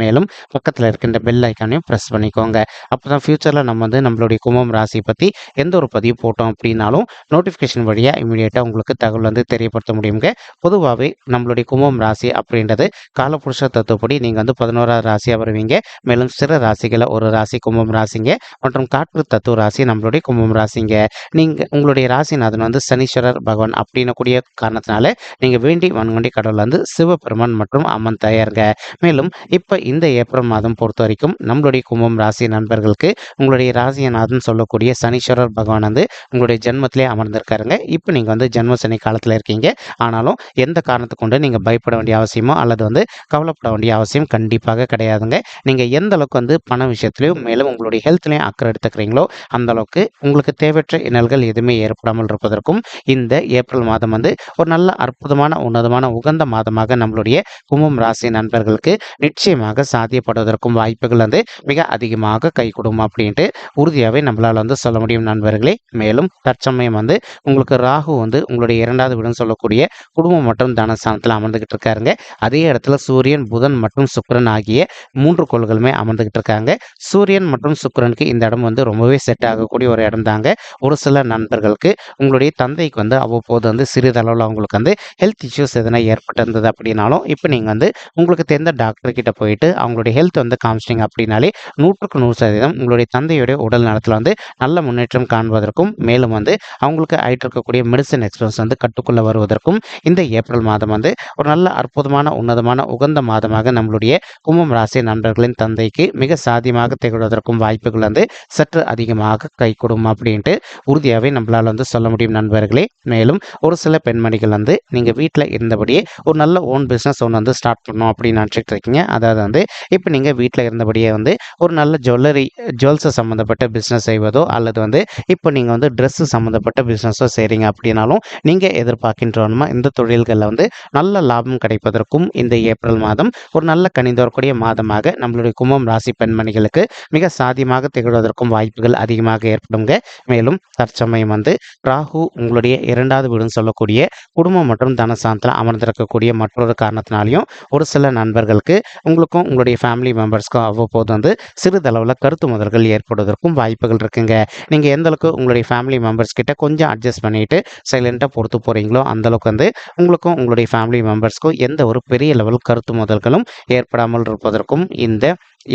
மேலும் பக்கத்தில் இருக்கின்ற பெல் ஐக்கானையும் ப்ரெஸ் பண்ணிக்கோங்க. அப்போ தான் ஃப்யூச்சரில் நம்ம வந்து நம்மளுடைய கும்பம் ராசி பற்றி எந்த ஒரு பதிவு போட்டோம் அப்படின்னாலும் நோட்டிஃபிகேஷன் வழியாக இமீடியட்டாக உங்களுக்கு தகவல் வந்து தெரியப்படுத்த முடியுங்க. பொதுவாகவே நம்மளுடைய கும்பம் ராசி அப்படின்றது காலபுருஷ தத்துவப்படி நீங்கள் வந்து பதினோராவது ராசியாக வருவீங்க. மேலும் சிறு ராசிகளை ஒரு ராசி கும்பம் ராசிங்க மற்றும் காற்று தத்துவ ராசி நம்மளுடைய கும்பம் ராசிங்க. நீங்கள் உங்களுடைய ராசிநாதன் வந்து சனீஸ்வரர் பகவான் அப்படின்னு கூடிய காரணத்தினால நீங்கள் வேண்டி வன்கொண்டி கடவுள் வந்து சிவபெருமான் மற்றும் அம்மன் தயாருங்க. மேலும் இப்போ இந்த ஏப்ரல் மாதம் பொறுத்த வரைக்கும் நம்மளுடைய கும்பம் ராசி நண்பர்களுக்கு உங்களுடைய ராசியநாதன் சொல்லக்கூடிய சனீஸ்வரர் பகவான் வந்து உங்களுடைய ஜென்மத்திலே அமர்ந்திருக்காருங்க. இப்போ நீங்கள் வந்து ஜென்ம சனி காலத்தில் இருக்கீங்க. ஆனாலும் எந்த காரணத்தை கொண்டு நீங்கள் பயப்பட வேண்டிய அவசியமோ அல்லது வந்து கவலைப்பட வேண்டிய அவசியம் கண்டிப்பாக கிடையாதுங்க. நீங்கள் எந்த அளவுக்கு வந்து பண விஷயத்துலையும் மேலும் உங்களுடைய ஹெல்த்லையும் அக்கறை எடுத்துக்கிறீங்களோ அந்த அளவுக்கு உங்களுக்கு தேவையற்ற இன்னல்கள் எதுவுமே ஏற்படாமல் இருப்பதற்கும் இந்த ஏப்ரல் மாதம் வந்து ஒரு நல்ல அற்புதமான உன்னதமான உகந்த மாதமாக நம்மளுடைய கும்பம் ராசி நண்பர்களுக்கு நிச்சயம் நிச்சயமாக சாத்தியப்படுவதற்கும் வாய்ப்புகள் வந்து மிக அதிகமாக கை அப்படின்ட்டு உறுதியாகவே நம்மளால் வந்து சொல்ல முடியும் நண்பர்களே. மேலும் தற்சமயம் வந்து உங்களுக்கு ராகு வந்து உங்களுடைய இரண்டாவது வீடுன்னு சொல்லக்கூடிய குடும்பம் மற்றும் தனஸ்தானத்தில் அமர்ந்துகிட்டு இருக்காருங்க. அதே இடத்துல சூரியன் புதன் மற்றும் சுக்கரன் ஆகிய மூன்று கோள்களுமே அமர்ந்துகிட்டு இருக்காங்க. சூரியன் மற்றும் சுக்கரனுக்கு இந்த இடம் வந்து ரொம்பவே செட் ஆகக்கூடிய ஒரு இடம் தாங்க. ஒரு சில நண்பர்களுக்கு உங்களுடைய தந்தைக்கு வந்து அவ்வப்போது வந்து சிறிதளவில் அவங்களுக்கு வந்து ஹெல்த் இஷ்யூஸ் எதனா ஏற்பட்டிருந்தது அப்படின்னாலும் இப்போ நீங்கள் வந்து உங்களுக்கு தெரிந்த டாக்டர் கிட்ட போயிட்டு அவங்களுடைய ஹெல்த் வந்து காமிச்சிட்டிங்க அப்படின்னாலே நூற்றுக்கு நூறு சதவீதம் உங்களுடைய தந்தையுடைய உடல் நலத்தில் வந்து நல்ல முன்னேற்றம் காண்பதற்கும் மேலும் வந்து அவங்களுக்கு ஆயிட்டு இருக்கக்கூடிய மெடிசன் எக்ஸ்பென்ஸ் வந்து கட்டுக்குள்ள வருவதற்கும் இந்த ஏப்ரல் மாதம் வந்து ஒரு நல்ல அற்புதமான உன்னதமான உகந்த மாதமாக நம்மளுடைய கும்பம் ராசி நண்பர்களின் தந்தைக்கு மிக சாதியமாக திகழ்வதற்கும் வாய்ப்புகள் வந்து சற்று அதிகமாக கைகூடும் அப்படின்ட்டு உறுதியாகவே நம்மளால் வந்து சொல்ல முடியும் நண்பர்களே. மேலும் ஒரு சில பெண்மணிகள் வந்து நீங்கள் வீட்டில் இருந்தபடியே ஒரு நல்ல ஓன் பிஸ்னஸ் ஒன்று வந்து ஸ்டார்ட் பண்ணணும் அப்படின்னு நினச்சிட்டு இருக்கீங்க. அதாவது வந்து இப்போ நீங்கள் வீட்டில் இருந்தபடியே வந்து ஒரு நல்ல ஜுவல்லரி ஜுவல்ஸை சம்மந்தப்பட்ட பிஸ்னஸ் செய்வதோ அல்லது வந்து இப்போ நீங்கள் வந்து ட்ரெஸ்ஸு சம்மந்தப்பட்ட பிஸ்னஸோ செய்கிறீங்க அப்படின்னாலும் நீங்கள் எதிர்பார்க்கின்றோமா இந்த தொழில்களில் வந்து நல்ல லாபம் கிடைப்பதற்கும் இந்த ஏப்ரல் மாதம் ஒரு நல்ல கணிந்தோரக்கூடிய மாதமாக நம்மளுடைய கும்பம் ராசி பெண்மணிகளுக்கு மிக சாதியமாக திகழ்வதற்கும் வாய்ப்புகள் அதிகமாக ஏற்படுங்க. மேலும் தற்சமயம் வந்து ராகு உங்களுடைய இரண்டாவது வீடுன்னு சொல்லக்கூடிய குடும்பம் மற்றும் தனசாந்தில் அமர்ந்திருக்கக்கூடிய மற்றொரு காரணத்தினாலையும் ஒரு சில நண்பர்களுக்கு உங்களுக்கும் உங்களுடைய ஃபேமிலி மெம்பர்ஸ்க்கும் அவ்வப்போது வந்து சிறிதளவில் கருத்து முதல்கள் ஏற்படுவதற்கும் வாய்ப்புகள் இருக்குங்க. நீங்கள் எந்த அளவுக்கு உங்களுடைய ஃபேமிலி மெம்பர்ஸ் கிட்ட கொஞ்சம் அட்ஜஸ்ட் பண்ணிட்டு சைலண்ட்டாக பொறுத்து போகிறீங்களோ அந்தளவுக்கு வந்து உங்களுக்கும் உங்களுடைய ஃபேமிலி மெம்பர்ஸ்க்கும் எந்த ஒரு பெரிய லெவல் கருத்து முதல்களும் ஏற்படாமல் இருப்பதற்கும் இந்த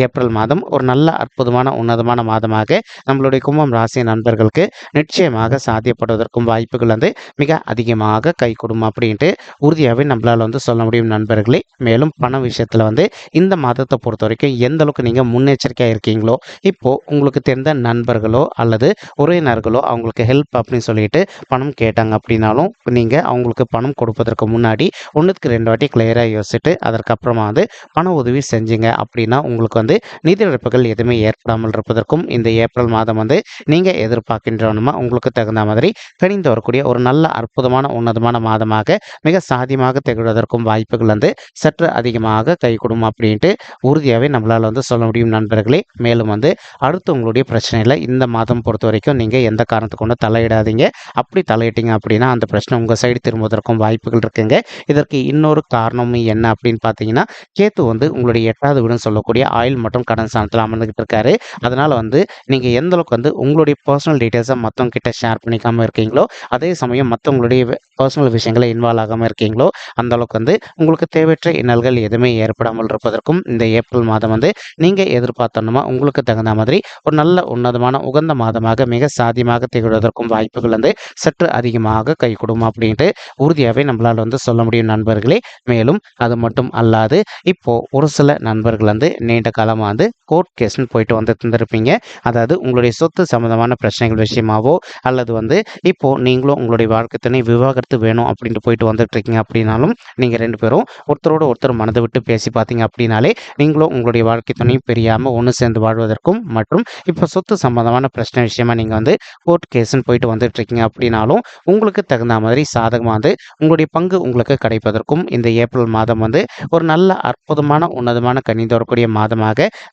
ஏப்ரல் மாதம் ஒரு நல்ல அற்புதமான உன்னதமான மாதமாக நம்மளுடைய கும்பம் ராசி நண்பர்களுக்கு நிச்சயமாக சாத்தியப்படுவதற்கும் வாய்ப்புகள் வந்து மிக அதிகமாக கை கொடுக்கும் அப்படின்ட்டு உறுதியாகவே நம்மளால் வந்து சொல்ல முடியும் நண்பர்களே. மேலும் பண விஷயத்தில் வந்து இந்த மாதத்தை பொறுத்த வரைக்கும் எந்த அளவுக்கு நீங்கள் முன்னெச்சரிக்கையாக இருக்கீங்களோ இப்போது உங்களுக்கு தெரிந்த நண்பர்களோ அல்லது உறவினர்களோ அவங்களுக்கு ஹெல்ப் அப்படின்னு சொல்லிட்டு பணம் கேட்டாங்க அப்படின்னாலும் நீங்கள் அவங்களுக்கு பணம் கொடுப்பதற்கு முன்னாடி ஒன்றுக்கு ரெண்டு வாட்டி கிளியராக யோசிச்சுட்டு அதற்கப்புறமா வந்து பண உதவி செஞ்சீங்க அப்படின்னா உங்களுக்கு வந்து நிதி இழப்புகள் எதுவுமே ஏற்படாமல் இருப்பதற்கும் இந்த ஏப்ரல் மாதம் வந்து நீங்கள் எதிர்பார்க்கின்றவனுமா? உங்களுக்கு தகுந்த மாதிரி கணிந்து வரக்கூடிய ஒரு நல்ல அற்புதமான உன்னதமான மாதமாக மிக சாதியமாக திகழ்வதற்கும் வாய்ப்புகள் வந்து சற்று அதிகமாக கை அப்படின்ட்டு உறுதியாகவே நம்மளால் வந்து சொல்ல முடியும் நண்பர்களே. மேலும் வந்து அடுத்து உங்களுடைய பிரச்சனையில் இந்த மாதம் பொறுத்த வரைக்கும் நீங்கள் எந்த காரணத்துக்கு கொண்டு தலையிடாதீங்க. அப்படி தலையிட்டீங்க அப்படின்னா அந்த பிரச்சனை உங்கள் சைடு திரும்புவதற்கும் வாய்ப்புகள் இருக்குங்க. இதற்கு இன்னொரு காரணமும் என்ன அப்படின்னு பார்த்தீங்கன்னா கேத்து வந்து உங்களுடைய எட்டாவது வீடுன்னு சொல்லக்கூடிய ஆயில் மற்றும் கடன் ஸ்தானத்தில் அமர்ந்துகிட்டு இருக்காரு. அதனால் வந்து நீங்கள் எந்த அளவுக்கு வந்து உங்களுடைய பர்சனல் டீட்டெயில்ஸை மற்றவங்க கிட்ட ஷேர் பண்ணிக்காமல் இருக்கீங்களோ அதே சமயம் மற்றவங்களுடைய பர்சனல் விஷயங்களை இன்வால்வ் ஆகாமல் இருக்கீங்களோ அந்த அளவுக்கு வந்து உங்களுக்கு தேவையற்ற இன்னல்கள் எதுவுமே ஏற்படாமல் இருப்பதற்கும் இந்த ஏப்ரல் மாதம் வந்து நீங்கள் எதிர்பார்த்தணுமா உங்களுக்கு தகுந்த மாதிரி ஒரு நல்ல உன்னதமான உகந்த மாதமாக மிக சாதியமாக திகழ்வதற்கும் வாய்ப்புகள் வந்து சற்று அதிகமாக கை கொடுக்கும் அப்படின்ட்டு உறுதியாகவே நம்மளால் வந்து சொல்ல முடியும் நண்பர்களே. மேலும் அது மட்டும் அல்லாது இப்போ ஒரு சில நண்பர்கள் வந்து நீண்ட காலமாக வந்து கோர்ட் கேஸ்ன்னு போயிட்டு வந்து இருந்திருப்பீங்க அதாவது உங்களுடைய சொத்து சம்மந்தமான பிரச்சனைகள் விஷயமாவோ அல்லது வந்து இப்போது நீங்களும் உங்களுடைய வாழ்க்கை துணை விவாகரத்து வேணும் அப்படின்ட்டு போயிட்டு வந்துட்டு இருக்கீங்க அப்படின்னாலும் நீங்கள் ரெண்டு பேரும் ஒருத்தரோட ஒருத்தர் மனதை விட்டு பேசி பார்த்தீங்க அப்படின்னாலே நீங்களும் உங்களுடைய வாழ்க்கை துணையும் பிரியாமல் ஒன்று சேர்ந்து வாழ்வதற்கும் மற்றும் இப்போ சொத்து சம்மந்தமான பிரச்சனை விஷயமா நீங்கள் வந்து கோர்ட் கேஸ்ன்னு போயிட்டு வந்துட்டு இருக்கீங்க அப்படின்னாலும் உங்களுக்கு தகுந்த மாதிரி சாதகமாக வந்து உங்களுடைய பங்கு உங்களுக்கு கிடைப்பதற்கும் இந்த ஏப்ரல் மாதம் வந்து ஒரு நல்ல அற்புதமான உன்னதமான கணிந்து வரக்கூடிய மாதமாக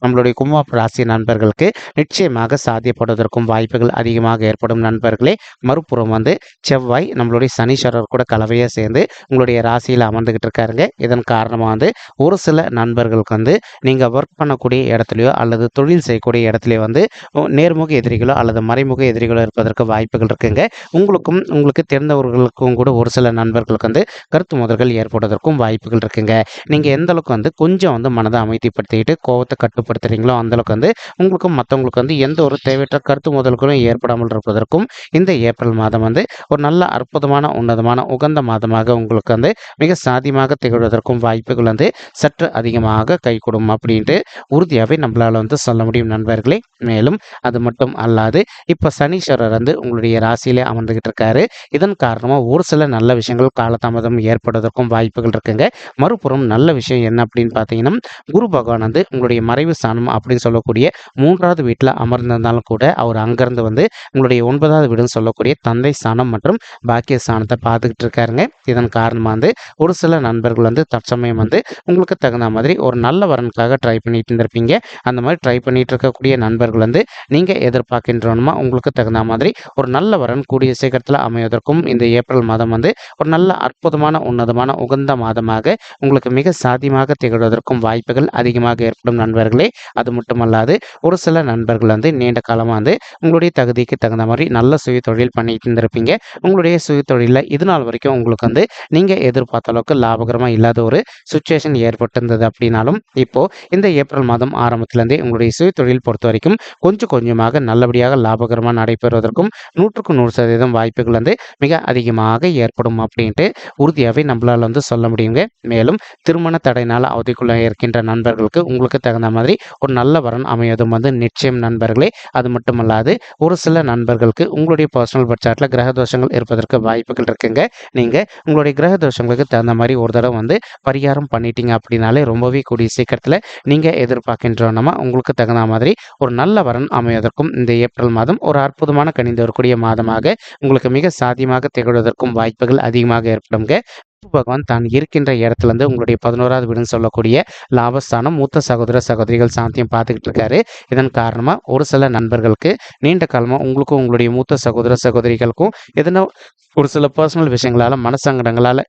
நம்மளுடைய கும்பம் ராசி நண்பர்களுக்கு நிச்சயமாக சாத்தியப்படுவதற்கும் வாய்ப்புகள் அதிகமாக ஏற்படும் நண்பர்களே. மறுபுறம் வந்து செவ்வாய் நம்மளுடைய சனீஸ்வரர் கூட கலவையாக சேர்ந்து உங்களுடைய ராசியில் அமர்ந்துகிட்டு இருக்காருங்க. இதன் காரணமாக வந்து ஒரு சில நண்பர்களுக்கு வந்து நீங்கள் ஒர்க் பண்ணக்கூடிய இடத்துலையோ அல்லது தொழில் செய்யக்கூடிய இடத்துலையோ வந்து நேர்முக எதிரிகளோ அல்லது மறைமுக எதிரிகளோ இருப்பதற்கு வாய்ப்புகள் இருக்குங்க. உங்களுக்கும் உங்களுக்கு தெரிந்தவர்களுக்கும் கூட ஒரு சில நண்பர்களுக்கு வந்து கருத்து முதல்கள் ஏற்படுவதற்கும் வாய்ப்புகள் இருக்குங்க. நீங்கள் எந்த அளவுக்கு வந்து கொஞ்சம் வந்து மனதை அமைதிப்படுத்திக்கிட்டு கோவ கட்டுப்படுத்துறீங்களோ அந்தளவுக்கு வந்து உங்களுக்கும் மற்றவங்களுக்கு வந்து எந்த ஒரு தேவையற்ற கருத்து முதல்களும் ஏற்படாமல் இருப்பதற்கும் இந்த ஏப்ரல் மாதம் வந்து ஒரு நல்ல அற்புதமான உன்னதமான உகந்த மாதமாக உங்களுக்கு வந்து மிக சாதியமாக திகழ்வதற்கும் வாய்ப்புகள் வந்து சற்று அதிகமாக கைகூடும் அப்படின்ட்டு உறுதியாகவே நம்மளால் வந்து சொல்ல முடியும் நண்பர்களே. மேலும் அது மட்டும் அல்லாது இப்போ சனீஸ்வரர் வந்து உங்களுடைய ராசியிலே அமர்ந்துகிட்டு இருக்காரு. இதன் காரணமாக ஒரு சில நல்ல விஷயங்கள் காலதாமதம் ஏற்படுவதற்கும் வாய்ப்புகள் இருக்குங்க. மறுபுறம் நல்ல விஷயம் என்ன அப்படின்னு பார்த்தீங்கன்னா குரு பகவான் வந்து உங்களுடைய மறைவு ஸ்தானம் அப்படின்னு சொல்லக்கூடிய மூன்றாவது வீட்டில் அமர்ந்திருந்தாலும் கூட அவர் அங்கேருந்து வந்து உங்களுடைய ஒன்பதாவது வீடுன்னு சொல்லக்கூடிய தந்தை ஸ்தானம் மற்றும் பாக்கிய ஸ்தானத்தை பார்த்துக்கிட்டு இருக்காருங்க. இதன் காரணமாக வந்து ஒரு சில நண்பர்கள் வந்து தற்சமயம் வந்து உங்களுக்கு தகுந்த மாதிரி ஒரு நல்ல வரனுக்காக ட்ரை பண்ணிட்டு இருந்திருப்பீங்க. அந்த மாதிரி ட்ரை பண்ணிட்டு இருக்கக்கூடிய நண்பர்கள் வந்து நீங்கள் எதிர்பார்க்கின்றோமா உங்களுக்கு தகுந்த மாதிரி ஒரு நல்ல வரன் கூடிய சீக்கிரத்தில் அமைவதற்கும் இந்த ஏப்ரல் மாதம் வந்து ஒரு நல்ல அற்புதமான உன்னதமான உகந்த மாதமாக உங்களுக்கு மிக சாத்தியமாக திகழ்வதற்கும் வாய்ப்புகள் அதிகமாக ஏற்படும். நண்பர்களே. அது மட்டுமல்லாது ஒரு சில நண்பர்கள் வந்து நீண்ட காலமாக வந்து உங்களுடைய தகுதிக்கு தகுந்த மாதிரி நல்ல சுய தொழில் பண்ணிட்டு இருந்திருப்பீங்க. உங்களுடைய சுய தொழிலில் இது நாள் வரைக்கும் உங்களுக்கு வந்து நீங்கள் எதிர்பார்த்த அளவுக்கு லாபகரமாக இல்லாத ஒரு சுச்சுவேஷன் ஏற்பட்டிருந்தது அப்படின்னாலும் இப்போ இந்த ஏப்ரல் மாதம் ஆரம்பத்திலேருந்தே உங்களுடைய சுய தொழில் பொறுத்த வரைக்கும் கொஞ்சம் கொஞ்சமாக நல்லபடியாக லாபகரமாக நடைபெறுவதற்கும் நூற்றுக்கு நூறு சதவீதம் வாய்ப்புகள் வந்து மிக அதிகமாக ஏற்படும் அப்படின்ட்டு உறுதியாகவே நம்மளால் வந்து சொல்ல முடியுங்க. மேலும் திருமண தடையினால் அவதிக்குள்ளே இருக்கின்ற நண்பர்களுக்கு உங்களுக்கு தகுந்த மாதிரி ஒரு நல்ல வரன் அமைவதும் வந்து நிச்சயம் நண்பர்களே. அது மட்டுமல்லாது ஒரு சில நண்பர்களுக்கு உங்களுடைய பர்சனல் பட்சாட்டில் கிரக தோஷங்கள் இருப்பதற்கு வாய்ப்புகள் இருக்குங்க. நீங்கள் உங்களுடைய கிரக தோஷங்களுக்கு தகுந்த மாதிரி ஒரு தடவை வந்து பரிகாரம் பண்ணிட்டீங்க அப்படின்னாலே ரொம்பவே கூடிய சீக்கிரத்தில் நீங்கள் எதிர்பார்க்கின்றோன்னா உங்களுக்கு தகுந்த மாதிரி ஒரு நல்ல வரன் அமைவதற்கும் இந்த ஏப்ரல் மாதம் ஒரு அற்புதமான கணிந்து வரக்கூடிய மாதமாக உங்களுக்கு மிக சாத்தியமாக திகழ்வதற்கும் வாய்ப்புகள் அதிகமாக ஏற்படுங்க குரு பகவான் தான் இருக்கின்ற இடத்துல இருந்து உங்களுடைய பதினோராவது வீடுன்னு சொல்லக்கூடிய லாபஸ்தானம் மூத்த சகோதர சகோதரிகள் சாந்தியம் பார்த்துக்கிட்டு இருக்காரு. இதன் காரணமாக ஒரு சில நண்பர்களுக்கு நீண்ட காலமாக உங்களுக்கும் உங்களுடைய மூத்த சகோதர சகோதரிகளுக்கும் எதனா ஒரு சில பர்சனல் விஷயங்களால மனசங்கடங்களால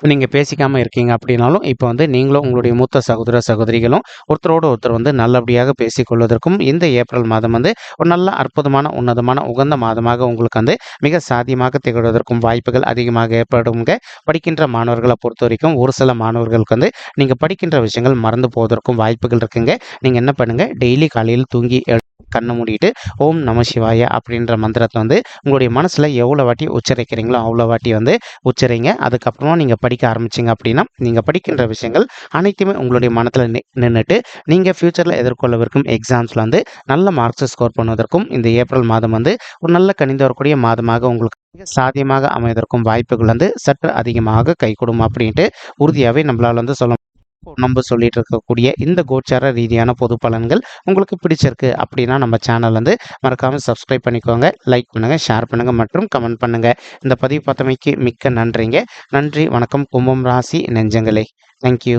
நீங்கள் பேசிக்காமல் இருக்கீங்க அப்படின்னாலும் இப்போ வந்து நீங்களும் உங்களுடைய மூத்த சகோதர சகோதரிகளும் ஒருத்தரோடு ஒருத்தர் வந்து நல்லபடியாக பேசிக்கொள்வதற்கும் இந்த ஏப்ரல் மாதம் வந்து ஒரு நல்ல அற்புதமான உன்னதமான உகந்த மாதமாக உங்களுக்கு வந்து மிக சாத்தியமாக திகழ்வதற்கும் வாய்ப்புகள் அதிகமாக ஏற்படுங்க. படிக்கின்ற மாணவர்களை பொறுத்த வரைக்கும் ஒரு சில மாணவர்களுக்கு வந்து நீங்கள் படிக்கின்ற விஷயங்கள் மறந்து போவதற்கும் வாய்ப்புகள் இருக்குங்க. நீங்கள் என்ன பண்ணுங்கள் டெய்லி காலையில் தூங்கி எழு- கண்ணை மூடிட்டு ஓம் நம சிவாய அப்படின்ற மந்திரத்தை வந்து உங்களுடைய மனசில் எவ்வளோ வாட்டி உச்சரிக்கிறீங்களோ அவ்வளோ வாட்டி வந்து உச்சரிங்க. அதுக்கப்புறமா நீங்கள் படிக்க ஆரம்பிச்சிங்க அப்படின்னா நீங்கள் படிக்கின்ற விஷயங்கள் அனைத்துமே உங்களுடைய மனத்தில் நின்றுட்டு நீங்கள் ஃப்யூச்சரில் எதிர்கொள்ளவிருக்கும் எக்ஸாம்ஸில் வந்து நல்ல மார்க்ஸ் ஸ்கோர் பண்ணுவதற்கும் இந்த ஏப்ரல் மாதம் வந்து ஒரு நல்ல கணிந்து வரக்கூடிய மாதமாக உங்களுக்கு சாத்தியமாக அமைவதற்கும் வாய்ப்புகள் வந்து சற்று அதிகமாக கைகூடும் அப்படின்ட்டு உறுதியாகவே நம்மளால் வந்து சொல்ல நம்ம சொல்லிட்டு இருக்கக்கூடிய இந்த கோச்சார ரீதியான பொது பலன்கள் உங்களுக்கு பிடிச்சிருக்கு அப்படின்னா நம்ம சேனல் வந்து மறக்காமல் சப்ஸ்கிரைப் பண்ணிக்கோங்க லைக் பண்ணுங்கள் ஷேர் பண்ணுங்கள் மற்றும் கமெண்ட் பண்ணுங்கள் இந்த பதிவு பார்த்தமைக்கு மிக்க நன்றிங்க. நன்றி வணக்கம். கும்பம் ராசி நெஞ்சங்களே. தேங்க்யூ